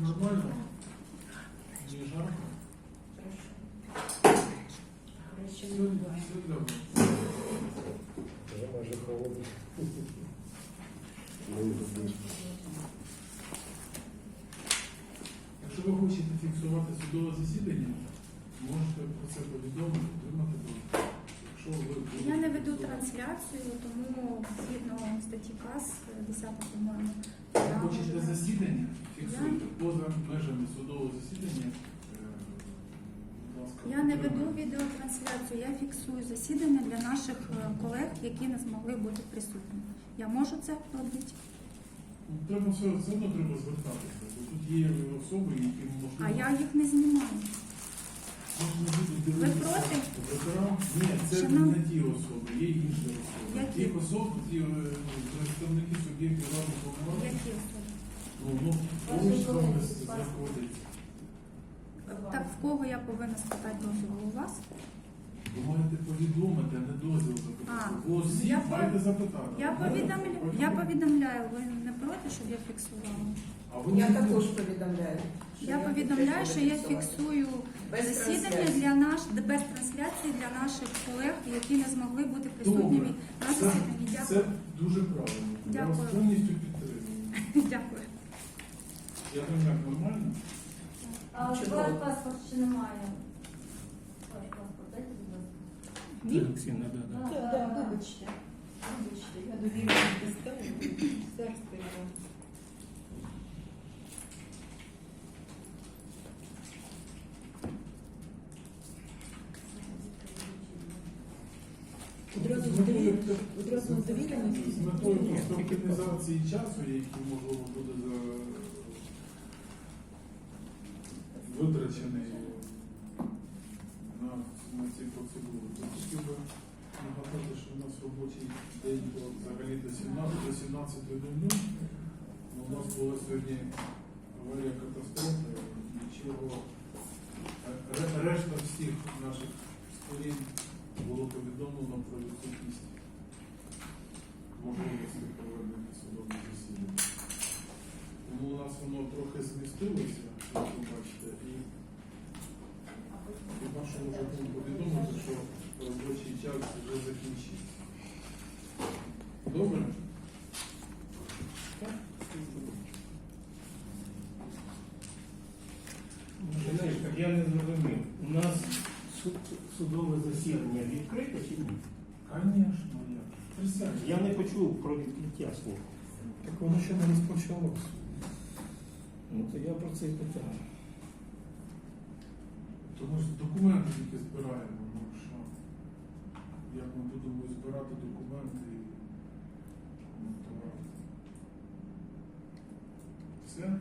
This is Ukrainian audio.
Нормально? Не жарко? Все, все добре. Вже майже холодно. Якщо ви хочете фіксувати судове засідання, можете про це повідомити, отримати. Ви Я не веду трансляцію, тому згідно статті КАС 10, по-моєму. Ви хочете засідання, фіксуйте поза межами судового засідання. Я не веду відеотрансляцію, я фіксую засідання для наших е, колег, які не змогли бути присутніми. Я можу це робити. Треба все, одно треба звертатися. Бо тут є особи, які можливо. А я їх не знімаю. дивитися. проти? Ні, це Шановні- не ті особи, є інші особи. Які? Тих особ, ті е, представники суб'єктів влади повноважень. Які особи? Ну, ну, Так в кого я повинна спитати дозволу у вас? Ви маєте повідомити, а не дозвіл А, запитати. Бо всі я по- запитати. Я повідомляю, я повідомляю, ви не проти, щоб я фіксувала? А ви Я не також можете. повідомляю. Я повідомляю, що я фіксую Без засідання трансляції. для наш без трансляції для наших колег, які не змогли бути присутніми Добре. на Це, засіданні. це Дякую. дуже правильно. Я вас Дякую. повністю підтримую. Дякую. Я думаю, як нормально. А паспорт ще немає. Ваш паспорт, дайте, будь ласка. Олексійна, да, да. Да, Да, вибачте. Вибачте. Я довіряю доставлю. Царство його. Одразу З метою- довіряю. Одразу довіряю. З метою просто оптимізації часу, який можливо буде за- витрачений на, на ці процедури. Хотів би нагадати, що у нас робочий день був взагалі до 17 до 17.00. У нас була сьогодні аварія катастрофи, нічого. Ре- Решта всіх наших сторін було повідомлено про відсутність можливості проведення судового засідання. Тому у нас воно трохи змістилося, як ви бачите, що вже було повідомити, що робочий час вже закінчився. Добре? Так я не зрозумів. У нас судове засідання відкрите чи ні? Звісно, як. Присядьте. Я не почув про відкриття слуху. Так воно ще не розпочалося. Ну то я про це і питаю. Тому ж документи тільки збираємо. Ну що? Як ми будемо збирати документи і коментувати? Все?